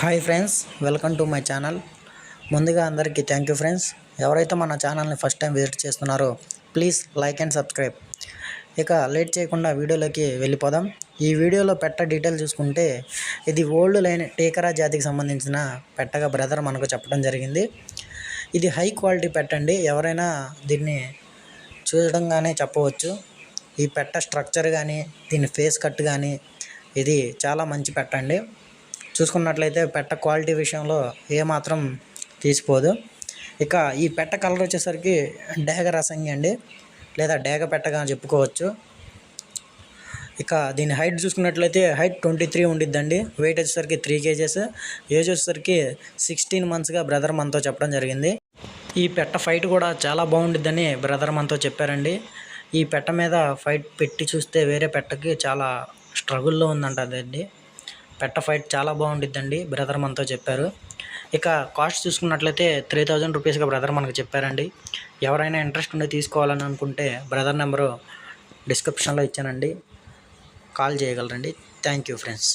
Hi friends welcome to my channel. ముందుగా అందరికీ thank you friends ఎవరైతే మన ఛానల్ని ఫస్ట్ టైం విజిట్ చేస్తున్నారో ప్లీజ్ లైక్ అండ్ సబ్స్క్రైబ్ ఇక లేట్ చేయకుండా వీడియోలోకి వెళ్ళిపోదాం. ఈ వీడియోలో పెట్ట డీటెయిల్ చూసుకుంటే ఇది ఓల్డ్ లైన్ టీకరా జాతికి సంబంధించిన పెట్టగా బ్రదర్ మనకు చెప్పడం జరిగింది. ఇది హై క్వాలిటీ పెట్టండి ఎవరైనా దీన్ని చూడంగానే చెప్పవచ్చు. ఈ పెట్ట స్ట్రక్చర్ కానీ దీని ఫేస్ కట్ కానీ ఇది చాలా మంచి పెట్ట అండి. చూసుకున్నట్లయితే పెట్ట క్వాలిటీ విషయంలో ఏమాత్రం తీసిపోదు. ఇక ఈ పెట్ట కలర్ వచ్చేసరికి డేగ రసంగి అండి. లేదా డేగ పెట్టగా చెప్పుకోవచ్చు. ఇక దీని హైట్ చూసుకున్నట్లయితే హైట్ ట్వంటీ త్రీ ఉండిద్దండి. వెయిట్ వచ్చేసరికి త్రీ కేజెస్. ఏజ్ వచ్చేసరికి సిక్స్టీన్ మంత్స్గా బ్రదర్ మనతో చెప్పడం జరిగింది. ఈ పెట్ట ఫైట్ కూడా చాలా బాగుండిద్దని బ్రదర్ మనతో చెప్పారండి. ఈ పెట్ట మీద ఫైట్ పెట్టి చూస్తే వేరే పెట్టకి చాలా స్ట్రగుల్లో ఉందంట అదండి పెట్ట ఫైట్ చాలా బాగుండిద్దండి బ్రదర్ మనతో చెప్పారు. ఇక కాస్ట్ చూసుకున్నట్లయితే త్రీ థౌజండ్ రూపీస్గా బ్రదర్ మనకు చెప్పారండి. ఎవరైనా ఇంట్రెస్ట్ ఉండి తీసుకోవాలని అనుకుంటే బ్రదర్ నెంబరు డిస్క్రిప్షన్లో ఇచ్చానండి. కాల్ చేయగలరండి. Thank you friends